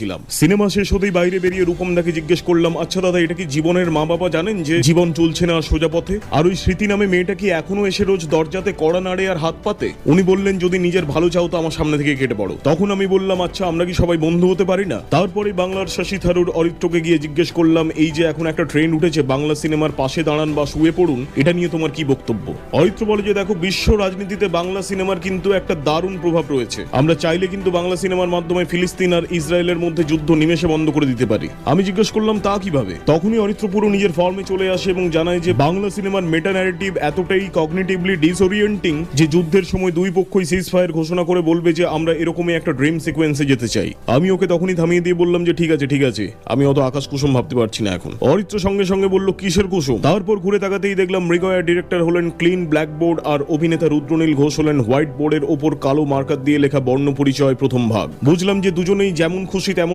ছিলাম সিনেমা শেষ হতেই বাইরে বেরিয়ে রূপম দাকে জিজ্ঞেস করলাম আচ্ছা দাদা, এটা কি জীবনের মা বাবা জানেন যে জীবন চলছে না সোজা পথে? আর ওই স্মৃতি নামে মেয়েটা কি এখনও এসে রোজ দরজাতে কড়া নাড়ে আর হাত পাতে? উনি বললেন, যদি নিজের ভালো চাও তো আমার সামনে থেকে কেটে পড়ো। তখন আমি বললাম আচ্ছা আমরা কি সবাই বন্ধু হতে পারি না? তারপরে বাংলার শশী থারুর অরিত্রকে গিয়ে জিজ্ঞেস করলাম, এই যে এখন একটা ট্রেন উঠেছে, বাংলা সিনেমার পাশে দাঁড়ান বা শুয়ে পড়ুন, এটা নিয়ে তোমার কি বক্তব্য? অরিত্র বলে যে, দেখো, বিশ্ব রাজনীতিতে বাংলা সিনেমার কিন্তু একটা দারুণ প্রভাব রয়েছে। আমরা চাইলে কিন্তু বাংলা সিনেমার মাধ্যমে ফিলিস্তিন আর ইসরায়েলের মধ্যে যুদ্ধ নিমেষে বন্ধ করে দিতে পারি। আমি জিজ্ঞেস করলাম, তা কীভাবে? তখনই অরিত্রপুর নিজের ফর্মে চলে আসে এবং জানায় যে, বাংলা সিনেমার মেটা ন্যারেটিভ এতটাই কগনিটিভলি ডিসওরিয়েন্টিং যে, যুদ্ধের সময় দুই পক্ষই সিজ ফায়ার ঘোষণা করে বলবে যে, আমরা এরকমই একটা ড্রিম সিকোয়েন্সে যেতে চাই। আমি ওকে তখনই থামিয়ে দিয়ে বললাম যে, ঠিক আছে ঠিক আছে। আমি অত আকাশ কুসুম ভাবতে পারছি না এখন। অরিত্র সঙ্গে সঙ্গে বলল, কিসের কুসুম? তারপর ঘুরে তাকাতেই দেখলাম মৃগয়া ডিরেক্টর হলেন ক্লিন ব্ল্যাকবোর্ড আর অভিনেতা রুদ্রনীল ঘোষ হলেন হোয়াইট বোর্ডের ওপর কালো মার্কার দিয়ে লেখা বর্ণ পরিচয় প্রথম ভাগ। বুঝলাম যে, দুজনেই যেমন খুশি